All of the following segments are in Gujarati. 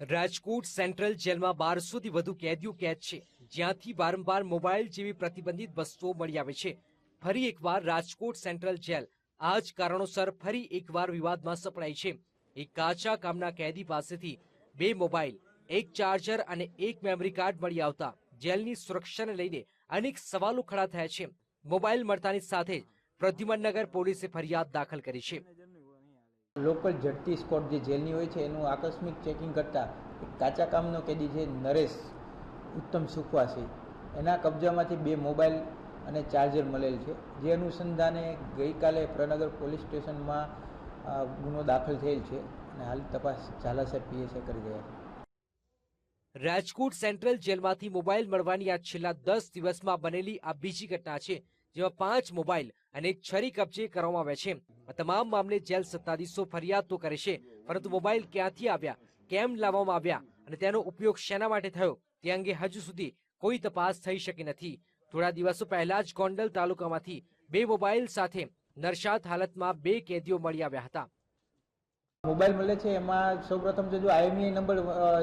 રાજકોટ સેન્ટ્રલ જેલમાં બારસોથી વધુ કેદીઓ કેદ છે. જ્યાંથી વારંવાર મોબાઈલ જેવી પ્રતિબંધિત વસ્તુઓ મળી આવે છે. ફરી એકવાર રાજકોટ સેન્ટ્રલ જેલ. આ જ કારણોસર ફરી એકવાર વિવાદમાં સપડાઈ છે. એક કાચા કામના કેદી પાસેથી બે મોબાઈલ, એક ચાર્જર અને એક મેમરી કાર્ડ મળી આવતા જેલની સુરક્ષાને લઈને અનેક સવાલો ખડા થયા છે. મોબાઈલ મળતાની સાથે જ પ્રદ્યુમનનગર પોલીસે ફરિયાદ દાખલ કરી છે. લોકલ ઝડપી સ્કોટ જે જેલની હોય છે, એનું આકસ્મિક ચેકિંગ કરતાં કાચા કામનો કેદી છે, નરેશ ઉત્તમ સુખવાસી. એના કબજામાંથી બે મોબાઈલ અને ચાર્જર મળેલ છે. જે અનુસંધાને ગઈકાલે પ્રનગર પોલીસ સ્ટેશનમાં ગુનો દાખલ થયેલ છે અને હાલ તપાસ ઝાલાસર પીએસએ કરી રહ્યા છે. રાજકોટ સેન્ટ્રલ જેલમાંથી મોબાઈલ મળવાની આ છેલ્લા દસ દિવસમાં બનેલી આ બીજી ઘટના છે. જેમાં પાંચ મોબાઈલ અને એક છરી કબજે કરવામાં આવ્યા છે. તમામ મામલે જેલ સત્તાધીશો ફરિયાદ તો કરે છે, પરંતુ મોબાઈલ ક્યાંથી આવ્યા, કેમ લાવવામાં આવ્યા અને તેનો ઉપયોગ શેના માટે થયો, તે અંગે હજુ સુધી કોઈ તપાસ થઈ શકી નથી. થોડા દિવસો પહેલા જ ગોંડલ તાલુકામાંથી બે મોબાઈલ સાથે નરશાત હાલતમાં બે કેદીઓ મળી આવ્યા હતા. મોબાઈલ મળે છે, એમાં સૌપ્રથમ જો આઈએમઈ નંબર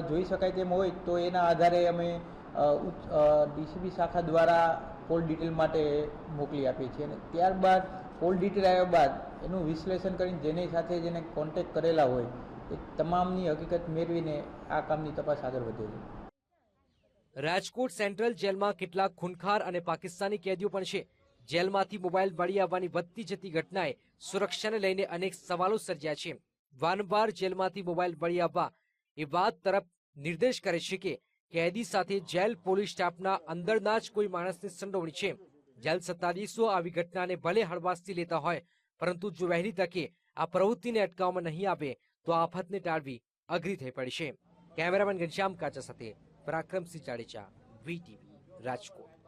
જોઈ શકાય તેમ હોય તો એના આધારે અમે ડીસીબી શાખા દ્વારા કોલ ડિટેલ માટે મોકલી આપીએ છીએ અને ત્યારબાદ કોલ ડિટેલ આવ્યા બાદ એનું વિશ્લેષણ કરીને જેની સાથે જેને કોન્ટેક કરેલા હોય એ તમામની હકીકત મેળવીને આ કામની તપાસ આગળ વધે છે. રાજકોટ સેન્ટ્રલ જેલમાં કેટલાક ખૂનખાર અને પાકિસ્તાની કેદીઓ પણ છે. જેલમાંથી મોબાઈલ મળી આવવાની વધતી જતી ઘટનાએ સુરક્ષાને લઈને અનેક સવાલો સર્જ્યા છે. વારંવાર જેલમાંથી મોબાઈલ મળી આવવા એ વાત તરફ નિર્દેશ કરે છે કે કેદી સાથે જેલ પોલીસ સ્ટાફના અંદરના જ કોઈ માણસની સંડોવણી છે. જેલ સત્તાધીશો આવી ઘટનાને ભલે હળવાશથી લેતા હોય, પરંતુ જો વહેલી તકે આ પ્રવૃત્તિને અટકાવવામાં નહીં આવે, તો આફતને ટાળવી અઘરી થઈ પડશે કેમેરામેન ઘનશ્યામ કાચા સાથે પરાક્રમસિંહ જાડેજા વીટીવી રાજકોટ.